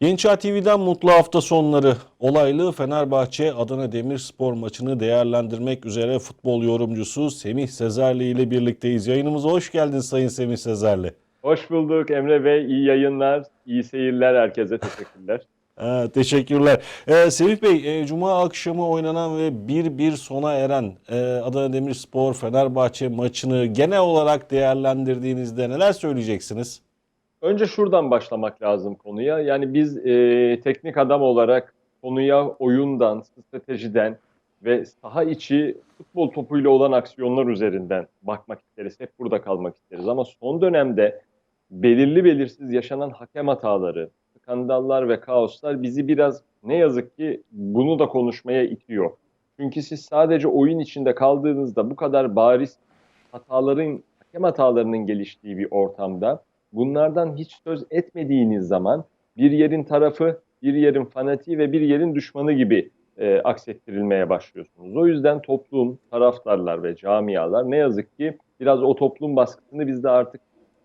Gençler TV'den mutlu hafta sonları. Olaylı Fenerbahçe Adana Demirspor maçını değerlendirmek üzere futbol yorumcusu Semih Sezerli ile birlikteyiz. Yayınımıza hoş geldin Sayın Semih Sezerli. Hoş bulduk Emre Bey. İyi yayınlar, iyi seyirler herkese. Teşekkürler. Ee, teşekkürler. Ee, Semih Bey, e, Cuma akşamı oynanan ve 1-1 sona eren e, Adana Demirspor Fenerbahçe maçını genel olarak değerlendirdiğinizde neler söyleyeceksiniz? Önce şuradan başlamak lazım konuya. Yani biz e, teknik adam olarak konuya oyundan, stratejiden ve saha içi futbol topuyla olan aksiyonlar üzerinden bakmak isteriz. Hep burada kalmak isteriz. Ama son dönemde belirli belirsiz yaşanan hakem hataları, skandallar ve kaoslar bizi biraz ne yazık ki bunu da konuşmaya itiyor. Çünkü siz sadece oyun içinde kaldığınızda bu kadar bariz hataların, hakem hatalarının geliştiği bir ortamda bunlardan hiç söz etmediğiniz zaman bir yerin tarafı, bir yerin fanatiği ve bir yerin düşmanı gibi e, aksettirilmeye başlıyorsunuz. O yüzden toplum, taraftarlar ve camialar ne yazık ki biraz o toplum baskısını biz de artık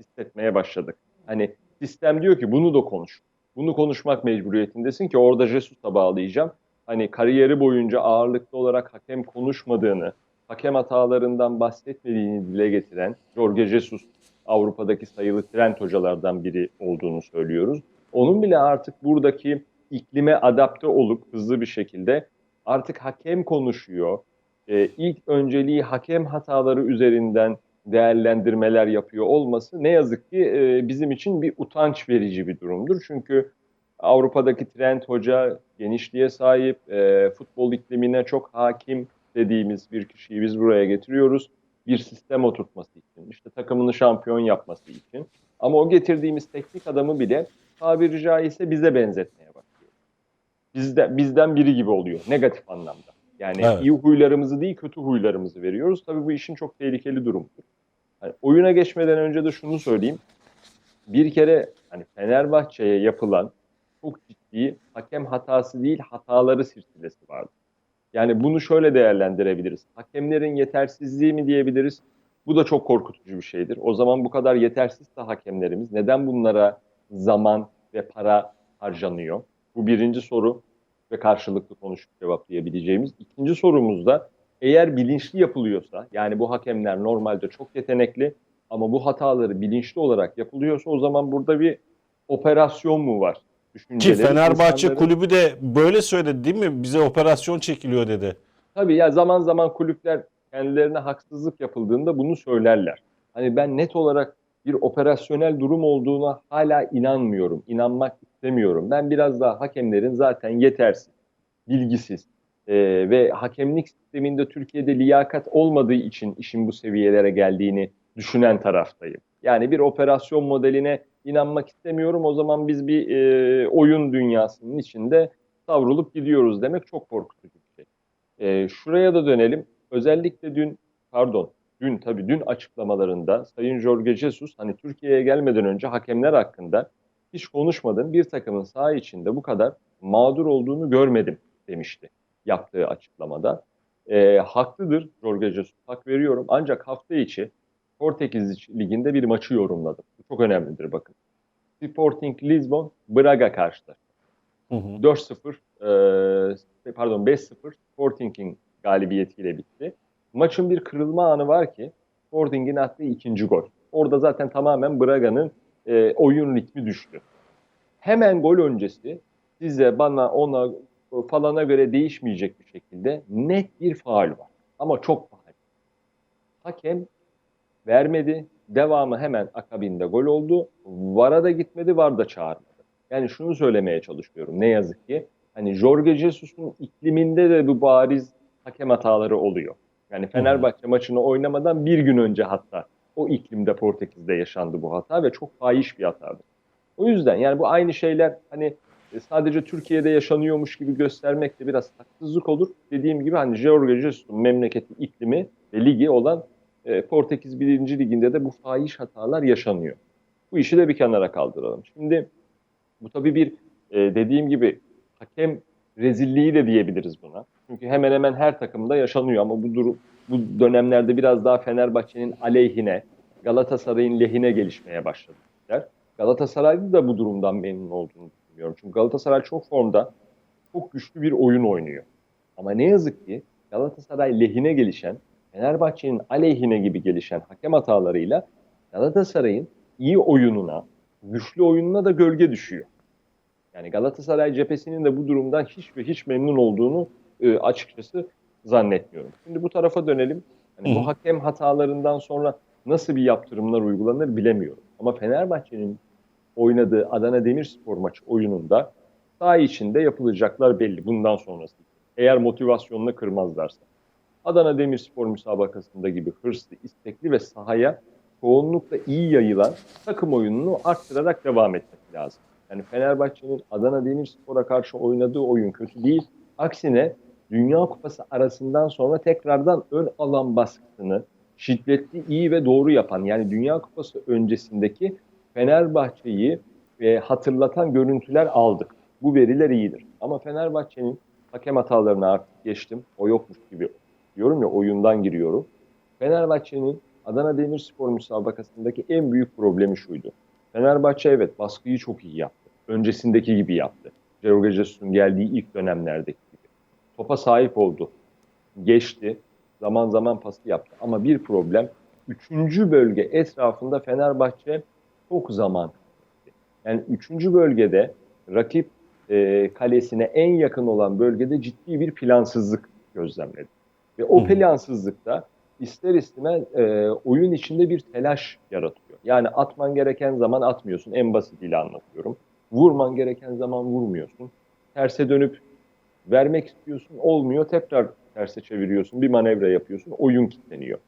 hissetmeye başladık. Hani sistem diyor ki bunu da konuş. Bunu konuşmak mecburiyetindesin ki orada Jesus'a bağlayacağım. Hani kariyeri boyunca ağırlıklı olarak hakem konuşmadığını, hakem hatalarından bahsetmediğini dile getiren Jorge Jesus Avrupa'daki sayılı trend hocalardan biri olduğunu söylüyoruz. Onun bile artık buradaki iklime adapte olup hızlı bir şekilde artık hakem konuşuyor. Ee, ilk önceliği hakem hataları üzerinden değerlendirmeler yapıyor olması ne yazık ki e, bizim için bir utanç verici bir durumdur. Çünkü Avrupa'daki trend hoca genişliğe sahip, e, futbol iklimine çok hakim dediğimiz bir kişiyi biz buraya getiriyoruz bir sistem oturtması için, işte takımını şampiyon yapması için. Ama o getirdiğimiz teknik adamı bile tabiri caizse bize benzetmeye başlıyor. Bizde, bizden biri gibi oluyor negatif anlamda. Yani Evet. iyi huylarımızı değil kötü huylarımızı veriyoruz. Tabii bu işin çok tehlikeli durumudur. Hani oyuna geçmeden önce de şunu söyleyeyim. Bir kere hani Fenerbahçe'ye yapılan çok ciddi hakem hatası değil hataları silsilesi vardı. Yani bunu şöyle değerlendirebiliriz. Hakemlerin yetersizliği mi diyebiliriz? Bu da çok korkutucu bir şeydir. O zaman bu kadar yetersizse hakemlerimiz neden bunlara zaman ve para harcanıyor? Bu birinci soru ve karşılıklı konuşup cevaplayabileceğimiz. İkinci sorumuz da eğer bilinçli yapılıyorsa, yani bu hakemler normalde çok yetenekli ama bu hataları bilinçli olarak yapılıyorsa o zaman burada bir operasyon mu var? Ki Fenerbahçe insanların- kulübü de böyle söyledi değil mi? Bize operasyon çekiliyor dedi. Tabii ya zaman zaman kulüpler kendilerine haksızlık yapıldığında bunu söylerler. Hani ben net olarak bir operasyonel durum olduğuna hala inanmıyorum, inanmak istemiyorum. Ben biraz daha hakemlerin zaten yetersiz, bilgisiz e, ve hakemlik sisteminde Türkiye'de liyakat olmadığı için işin bu seviyelere geldiğini düşünen taraftayım. Yani bir operasyon modeline inanmak istemiyorum. O zaman biz bir e, oyun dünyasının içinde savrulup gidiyoruz demek çok korkutucu bir şey. E, şuraya da dönelim. Özellikle dün, pardon, dün tabii dün açıklamalarında Sayın Jorge Jesus hani Türkiye'ye gelmeden önce hakemler hakkında hiç konuşmadım. Bir takımın saha içinde bu kadar mağdur olduğunu görmedim demişti yaptığı açıklamada. E, haklıdır Jorge Jesus, hak veriyorum. Ancak hafta içi Portekiz Ligi'nde bir maçı yorumladım. Bu çok önemlidir bakın. Sporting Lisbon, Braga hı. 4-0 e, pardon 5-0 Sporting'in galibiyetiyle bitti. Maçın bir kırılma anı var ki Sporting'in attığı ikinci gol. Orada zaten tamamen Braga'nın e, oyun ritmi düştü. Hemen gol öncesi size, bana, ona falana göre değişmeyecek bir şekilde net bir faul var. Ama çok faul. Hakem vermedi. Devamı hemen akabinde gol oldu. VAR'a da gitmedi, VAR da çağırmadı. Yani şunu söylemeye çalışıyorum. Ne yazık ki hani Jorge Jesus'un ikliminde de bu bariz hakem hataları oluyor. Yani Fenerbahçe maçını oynamadan bir gün önce hatta o iklimde Portekiz'de yaşandı bu hata ve çok fahiş bir hatadı. O yüzden yani bu aynı şeyler hani sadece Türkiye'de yaşanıyormuş gibi göstermek de biraz haksızlık olur. Dediğim gibi hani Jorge Jesus'un memleketi, iklimi ve ligi olan e, Portekiz 1. Liginde de bu fahiş hatalar yaşanıyor. Bu işi de bir kenara kaldıralım. Şimdi bu tabii bir e, dediğim gibi hakem rezilliği de diyebiliriz buna. Çünkü hemen hemen her takımda yaşanıyor ama bu durum bu dönemlerde biraz daha Fenerbahçe'nin aleyhine, Galatasaray'ın lehine gelişmeye başladılar. Galatasaray'da da bu durumdan memnun olduğunu düşünüyorum. Çünkü Galatasaray çok formda, çok güçlü bir oyun oynuyor. Ama ne yazık ki Galatasaray lehine gelişen, Fenerbahçe'nin aleyhine gibi gelişen hakem hatalarıyla Galatasaray'ın iyi oyununa, güçlü oyununa da gölge düşüyor. Yani Galatasaray cephesinin de bu durumdan hiç ve hiç memnun olduğunu e, açıkçası zannetmiyorum. Şimdi bu tarafa dönelim. Hani bu hakem hatalarından sonra nasıl bir yaptırımlar uygulanır bilemiyorum. Ama Fenerbahçe'nin oynadığı Adana Demirspor maçı oyununda saha içinde yapılacaklar belli bundan sonrası. Eğer motivasyonunu kırmazlarsa. Adana Demirspor müsabakasında gibi hırslı, istekli ve sahaya çoğunlukla iyi yayılan takım oyununu arttırarak devam etmesi lazım. Yani Fenerbahçe'nin Adana Demirspor'a karşı oynadığı oyun kötü değil. Aksine Dünya Kupası arasından sonra tekrardan ön alan baskısını şiddetli, iyi ve doğru yapan yani Dünya Kupası öncesindeki Fenerbahçe'yi e, hatırlatan görüntüler aldık. Bu veriler iyidir. Ama Fenerbahçe'nin hakem hatalarını artık geçtim. O yokmuş gibi diyorum ya oyundan giriyorum. Fenerbahçe'nin Adana Demirspor müsabakasındaki en büyük problemi şuydu. Fenerbahçe evet baskıyı çok iyi yaptı. Öncesindeki gibi yaptı. Jorge Jesus'un geldiği ilk dönemlerdeki gibi. Topa sahip oldu. Geçti. Zaman zaman pası yaptı. Ama bir problem üçüncü bölge etrafında Fenerbahçe çok zaman. Yani üçüncü bölgede rakip e, kalesine en yakın olan bölgede ciddi bir plansızlık gözlemledi. Ve o plansızlıkta ister istemez e, oyun içinde bir telaş yaratıyor. Yani atman gereken zaman atmıyorsun. En basitiyle anlatıyorum. Vurman gereken zaman vurmuyorsun. Terse dönüp vermek istiyorsun. Olmuyor. Tekrar terse çeviriyorsun. Bir manevra yapıyorsun. Oyun kilitleniyor.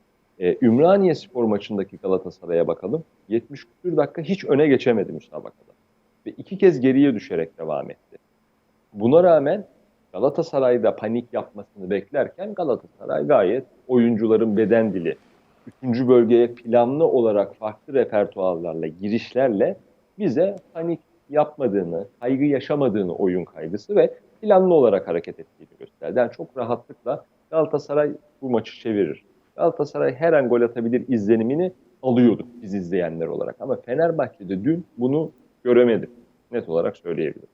E, Ümraniye spor maçındaki Galatasaray'a bakalım. 70 küsur dakika hiç öne geçemedi müsabakada. Ve iki kez geriye düşerek devam etti. Buna rağmen Galatasaray'da panik yapmasını beklerken Galatasaray gayet oyuncuların beden dili, üçüncü bölgeye planlı olarak farklı repertuarlarla, girişlerle bize panik yapmadığını, kaygı yaşamadığını oyun kaygısı ve planlı olarak hareket ettiğini gösterdi. Yani çok rahatlıkla Galatasaray bu maçı çevirir. Galatasaray her an gol atabilir izlenimini alıyorduk biz izleyenler olarak. Ama Fenerbahçe'de dün bunu göremedim. Net olarak söyleyebilirim.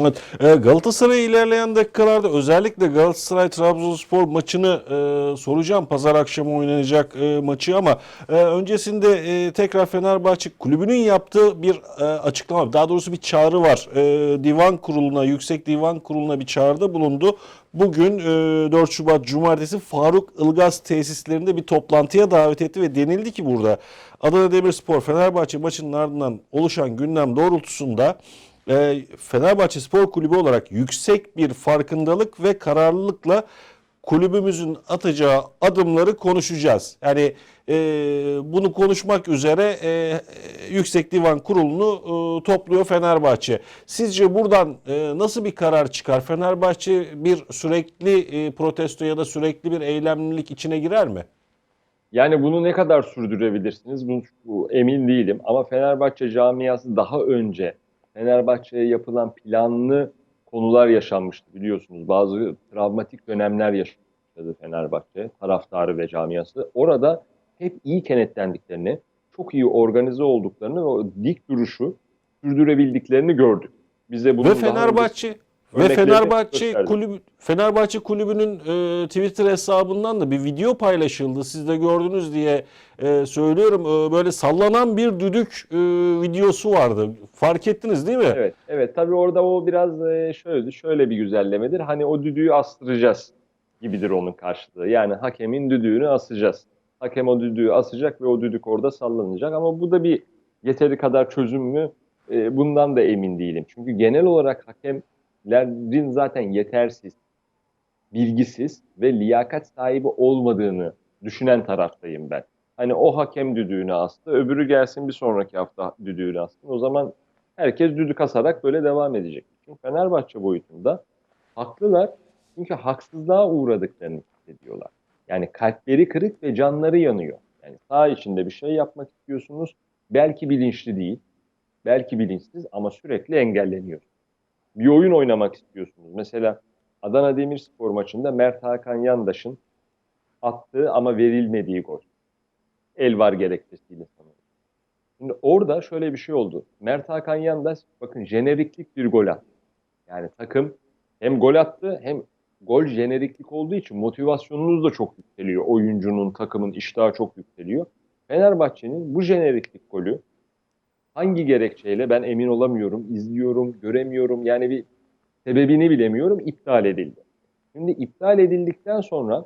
Evet, e, Galatasaray ilerleyen dakikalarda özellikle Galatasaray Trabzonspor maçını e, soracağım. Pazar akşamı oynanacak e, maçı ama e, öncesinde e, tekrar Fenerbahçe kulübünün yaptığı bir e, açıklama, daha doğrusu bir çağrı var. E, divan kuruluna, Yüksek Divan Kurulu'na bir çağrıda bulundu. Bugün e, 4 Şubat Cumartesi Faruk Ilgaz tesislerinde bir toplantıya davet etti ve denildi ki burada Adana Demirspor Fenerbahçe maçının ardından oluşan gündem doğrultusunda e, Fenerbahçe Spor Kulübü olarak yüksek bir farkındalık ve kararlılıkla kulübümüzün atacağı adımları konuşacağız. Yani e, bunu konuşmak üzere e, Yüksek Divan Kurulu'nu e, topluyor Fenerbahçe. Sizce buradan e, nasıl bir karar çıkar? Fenerbahçe bir sürekli e, protesto ya da sürekli bir eylemlilik içine girer mi? Yani bunu ne kadar sürdürebilirsiniz? Bu, bu emin değilim. Ama Fenerbahçe camiası daha önce Fenerbahçe'ye yapılan planlı konular yaşanmıştı biliyorsunuz. Bazı travmatik dönemler yaşadı Fenerbahçe taraftarı ve camiası. Orada hep iyi kenetlendiklerini, çok iyi organize olduklarını ve o dik duruşu sürdürebildiklerini gördük. Bize bunun Ve Fenerbahçe ve Fenerbahçe kulübü Fenerbahçe kulübünün e, Twitter hesabından da bir video paylaşıldı. Siz de gördünüz diye e, söylüyorum. E, böyle sallanan bir düdük e, videosu vardı. Fark ettiniz değil mi? Evet, evet. Tabii orada o biraz e, şöyle şöyle bir güzellemedir. Hani o düdüğü astıracağız gibidir onun karşılığı. Yani hakemin düdüğünü asacağız. Hakem o düdüğü asacak ve o düdük orada sallanacak. Ama bu da bir yeteri kadar çözüm mü? E, bundan da emin değilim. Çünkü genel olarak hakemlerin zaten yetersiz, bilgisiz ve liyakat sahibi olmadığını düşünen taraftayım ben. Hani o hakem düdüğünü astı, öbürü gelsin bir sonraki hafta düdüğünü assın. O zaman herkes düdük asarak böyle devam edecek. Çünkü Fenerbahçe boyutunda haklılar. Çünkü haksızlığa uğradıklarını hissediyorlar. Yani kalpleri kırık ve canları yanıyor. Yani sağ içinde bir şey yapmak istiyorsunuz. Belki bilinçli değil, belki bilinçsiz ama sürekli engelleniyor. Bir oyun oynamak istiyorsunuz. Mesela Adana Demirspor maçında Mert Hakan Yandaş'ın attığı ama verilmediği gol. El var gerekçesiyle sanırım. Şimdi orada şöyle bir şey oldu. Mert Hakan Yandaş bakın jeneriklik bir gol attı. Yani takım hem gol attı hem gol jeneriklik olduğu için motivasyonunuz da çok yükseliyor. Oyuncunun, takımın iştahı çok yükseliyor. Fenerbahçe'nin bu jeneriklik golü hangi gerekçeyle ben emin olamıyorum, izliyorum, göremiyorum. Yani bir sebebini bilemiyorum. iptal edildi. Şimdi iptal edildikten sonra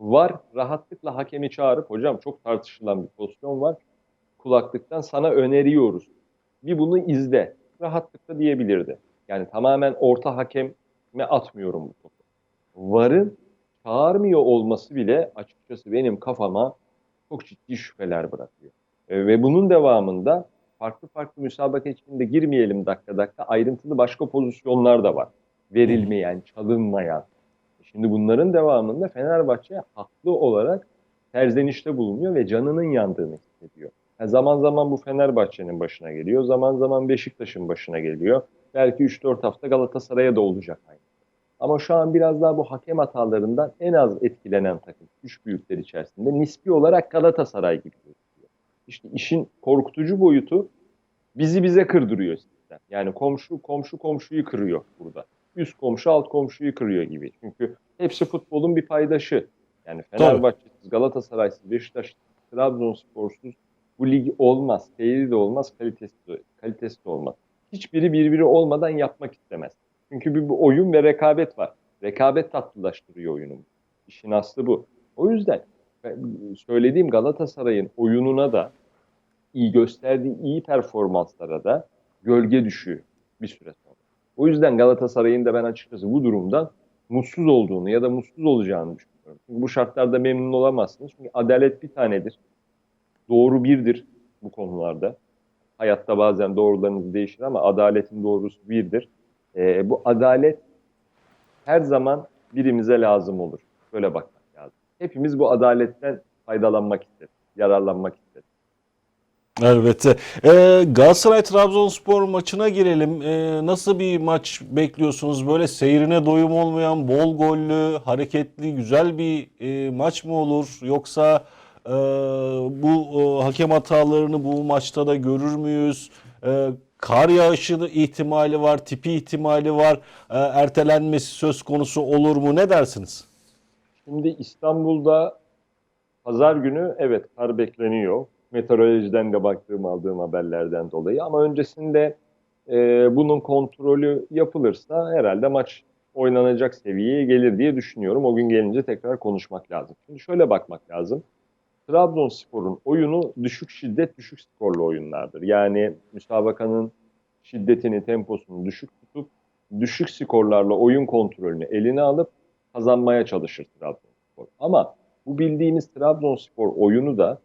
var rahatlıkla hakemi çağırıp hocam çok tartışılan bir pozisyon var. Kulaklıktan sana öneriyoruz. Bir bunu izle. Rahatlıkla diyebilirdi. Yani tamamen orta hakeme atmıyorum bu topu. VAR'ın çağırmıyor olması bile açıkçası benim kafama çok ciddi şüpheler bırakıyor. E, ve bunun devamında farklı farklı müsabaka içinde girmeyelim dakika dakika ayrıntılı başka pozisyonlar da var. Verilmeyen, çalınmayan. Şimdi bunların devamında Fenerbahçe haklı olarak serzenişte bulunuyor ve canının yandığını hissediyor. Yani zaman zaman bu Fenerbahçe'nin başına geliyor, zaman zaman Beşiktaş'ın başına geliyor. Belki 3-4 hafta Galatasaray'a da olacak aynı. Ama şu an biraz daha bu hakem hatalarından en az etkilenen takım. Üç büyükler içerisinde nispi olarak Galatasaray gibi. İşte işin korkutucu boyutu bizi bize kırdırıyor sistem. Yani komşu komşu komşuyu kırıyor burada. Üst komşu alt komşuyu kırıyor gibi. Çünkü hepsi futbolun bir paydaşı. Yani Fenerbahçe'siz, Galatasaray'sız, Beşiktaş, Trabzonspor'suz bu lig olmaz. Seyri de olmaz, kalitesi de, kalitesi de olmaz. Hiçbiri birbiri olmadan yapmak istemez. Çünkü bir, bir oyun ve rekabet var. Rekabet tatlılaştırıyor oyunu. İşin aslı bu. O yüzden söylediğim Galatasaray'ın oyununa da iyi gösterdiği iyi performanslara da gölge düşüyor bir süre sonra. O yüzden Galatasaray'ın da ben açıkçası bu durumdan mutsuz olduğunu ya da mutsuz olacağını düşünüyorum. Çünkü bu şartlarda memnun olamazsınız. Çünkü adalet bir tanedir. Doğru birdir bu konularda. Hayatta bazen doğrularınız değişir ama adaletin doğrusu birdir. Ee, bu adalet her zaman birimize lazım olur. Böyle bakmak lazım. Hepimiz bu adaletten faydalanmak isteriz, yararlanmak isteriz. Elbette. Ee, Galatasaray Trabzonspor maçına girelim. Ee, nasıl bir maç bekliyorsunuz? Böyle seyrine doyum olmayan, bol gollü, hareketli, güzel bir e, maç mı olur? Yoksa e, bu e, hakem hatalarını bu maçta da görür müyüz? E, kar yağışı ihtimali var, tipi ihtimali var. E, ertelenmesi söz konusu olur mu? Ne dersiniz? Şimdi İstanbul'da pazar günü evet kar bekleniyor. Meteorolojiden de baktığım aldığım haberlerden dolayı ama öncesinde e, bunun kontrolü yapılırsa herhalde maç oynanacak seviyeye gelir diye düşünüyorum. O gün gelince tekrar konuşmak lazım. Şimdi şöyle bakmak lazım. Trabzonspor'un oyunu düşük şiddet, düşük skorlu oyunlardır. Yani müsabakanın şiddetini, temposunu düşük tutup düşük skorlarla oyun kontrolünü eline alıp kazanmaya çalışır Trabzonspor. Ama bu bildiğimiz Trabzonspor oyunu da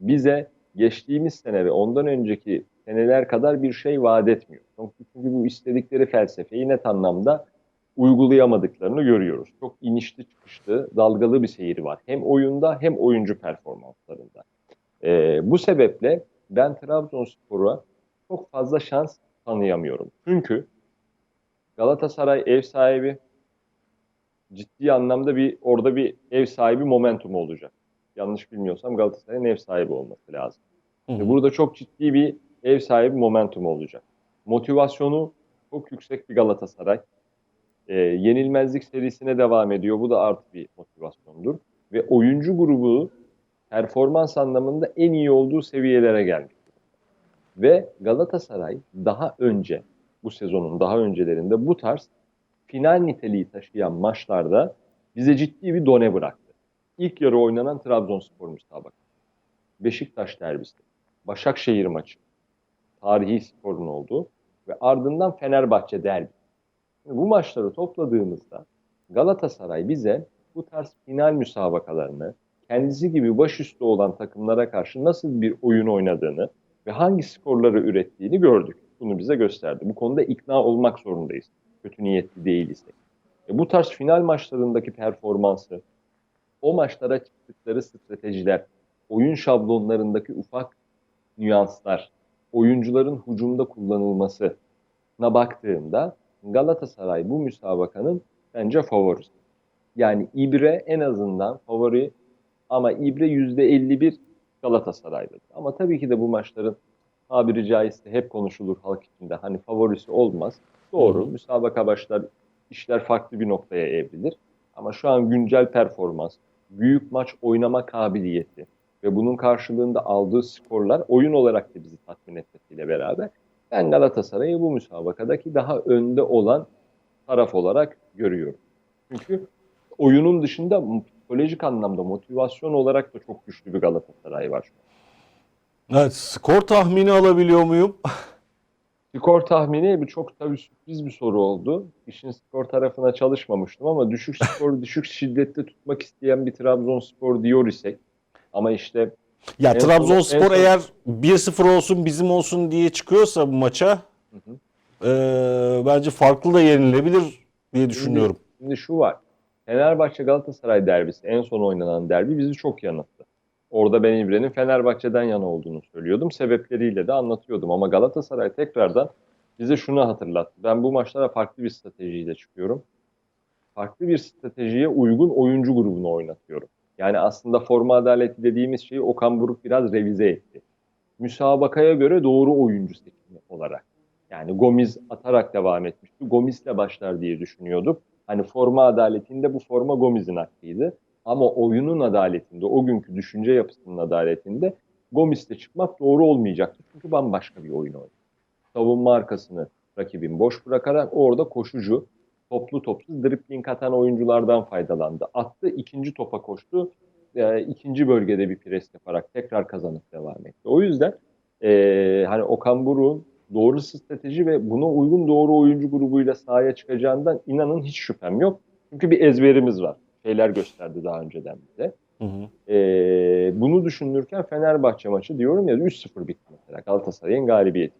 bize geçtiğimiz sene ve ondan önceki seneler kadar bir şey vaat etmiyor. Çünkü bu istedikleri felsefeyi net anlamda uygulayamadıklarını görüyoruz. Çok inişli çıkışlı, dalgalı bir seyri var. Hem oyunda hem oyuncu performanslarında. Ee, bu sebeple ben Trabzonspor'a çok fazla şans tanıyamıyorum. Çünkü Galatasaray ev sahibi ciddi anlamda bir orada bir ev sahibi momentumu olacak. Yanlış bilmiyorsam Galatasaray'ın ev sahibi olması lazım. Hı hı. Burada çok ciddi bir ev sahibi momentumu olacak. Motivasyonu çok yüksek bir Galatasaray. E, yenilmezlik serisine devam ediyor. Bu da artı bir motivasyondur. Ve oyuncu grubu performans anlamında en iyi olduğu seviyelere gelmiş. Ve Galatasaray daha önce, bu sezonun daha öncelerinde bu tarz final niteliği taşıyan maçlarda bize ciddi bir done bıraktı. İlk yarı oynanan Trabzonspor müsabakası, Beşiktaş derbisi, Başakşehir maçı, tarihi sporun olduğu ve ardından Fenerbahçe derbi. Bu maçları topladığımızda Galatasaray bize bu tarz final müsabakalarını kendisi gibi başüstü olan takımlara karşı nasıl bir oyun oynadığını ve hangi skorları ürettiğini gördük. Bunu bize gösterdi. Bu konuda ikna olmak zorundayız. Kötü niyetli değiliz. E bu tarz final maçlarındaki performansı, o maçlara çıktıkları stratejiler, oyun şablonlarındaki ufak nüanslar, oyuncuların hücumda kullanılmasına baktığımda Galatasaray bu müsabakanın bence favorisi. Yani İbre en azından favori ama İbre %51 Galatasaray'dadır. Ama tabii ki de bu maçların tabiri caizse hep konuşulur halk içinde. Hani favorisi olmaz. Doğru. Müsabaka başlar, işler farklı bir noktaya evrilir. Ama şu an güncel performans, büyük maç oynama kabiliyeti ve bunun karşılığında aldığı skorlar oyun olarak da bizi tatmin etmesiyle beraber ben Galatasaray'ı bu müsabakadaki daha önde olan taraf olarak görüyorum. Çünkü oyunun dışında psikolojik anlamda motivasyon olarak da çok güçlü bir Galatasaray var. Evet, skor tahmini alabiliyor muyum? Skor tahmini bu çok tabii sürpriz bir soru oldu. İşin skor tarafına çalışmamıştım ama düşük skor, düşük şiddette tutmak isteyen bir Trabzonspor diyor isek ama işte Ya En son- Trabzonspor en son- eğer 1-0 olsun bizim olsun diye çıkıyorsa bu maça Hı hı. eee, bence farklı da yenilebilir diye düşünüyorum. Şimdi şu var. Fenerbahçe Galatasaray derbisi en son oynanan derbi bizi çok yanılttı. Orada ben İbre'nin Fenerbahçe'den yana olduğunu söylüyordum. Sebepleriyle de anlatıyordum. Ama Galatasaray tekrardan bize şunu hatırlattı. Ben bu maçlara farklı bir stratejiyle çıkıyorum. Farklı bir stratejiye uygun oyuncu grubunu oynatıyorum. Yani aslında forma adaleti dediğimiz şeyi Okan Buruk biraz revize etti. Müsabakaya göre doğru oyuncu seçimi olarak. Yani Gomis atarak devam etmişti. Gomis'le başlar diye düşünüyorduk. Hani forma adaletinde bu forma Gomis'in hakkıydı. Ama oyunun adaletinde, o günkü düşünce yapısının adaletinde Gomis'le çıkmak doğru olmayacaktı. Çünkü bambaşka bir oyun oynadı. Savunma arkasını rakibin boş bırakarak orada koşucu, toplu topsuz dribling atan oyunculardan faydalandı. Attı, ikinci topa koştu. E, ikinci bölgede bir pres yaparak tekrar kazanıp devam etti. O yüzden e, hani Okan Buruk'un doğru strateji ve buna uygun doğru oyuncu grubuyla sahaya çıkacağından inanın hiç şüphem yok. Çünkü bir ezberimiz var. Şeyler gösterdi daha önceden bize. Hı hı. Ee, bunu düşünürken Fenerbahçe maçı diyorum ya 3-0 bitti mesela Galatasaray'ın galibiyeti.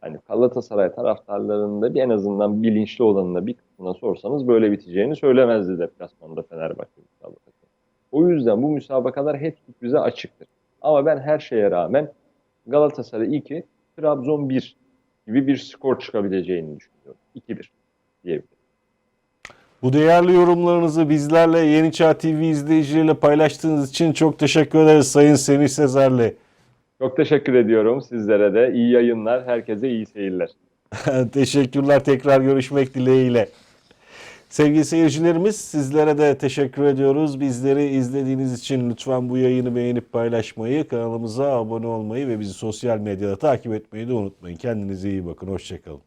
Hani Galatasaray taraftarlarında bir en azından bilinçli olanına bir kısmına sorsanız böyle biteceğini söylemezdi deplasmanda Fenerbahçe müsabakası. O yüzden bu müsabakalar hep bize açıktır. Ama ben her şeye rağmen Galatasaray 2, Trabzon 1 gibi bir skor çıkabileceğini düşünüyorum. 2-1 diyebilirim. Bu değerli yorumlarınızı bizlerle Yeni Çağ TV izleyicileriyle paylaştığınız için çok teşekkür ederiz Sayın Semih Sezerli. Çok teşekkür ediyorum sizlere de. İyi yayınlar, herkese iyi seyirler. Teşekkürler. Tekrar görüşmek dileğiyle. Sevgili seyircilerimiz sizlere de teşekkür ediyoruz. Bizleri izlediğiniz için lütfen bu yayını beğenip paylaşmayı, kanalımıza abone olmayı ve bizi sosyal medyada takip etmeyi de unutmayın. Kendinize iyi bakın. Hoşçakalın.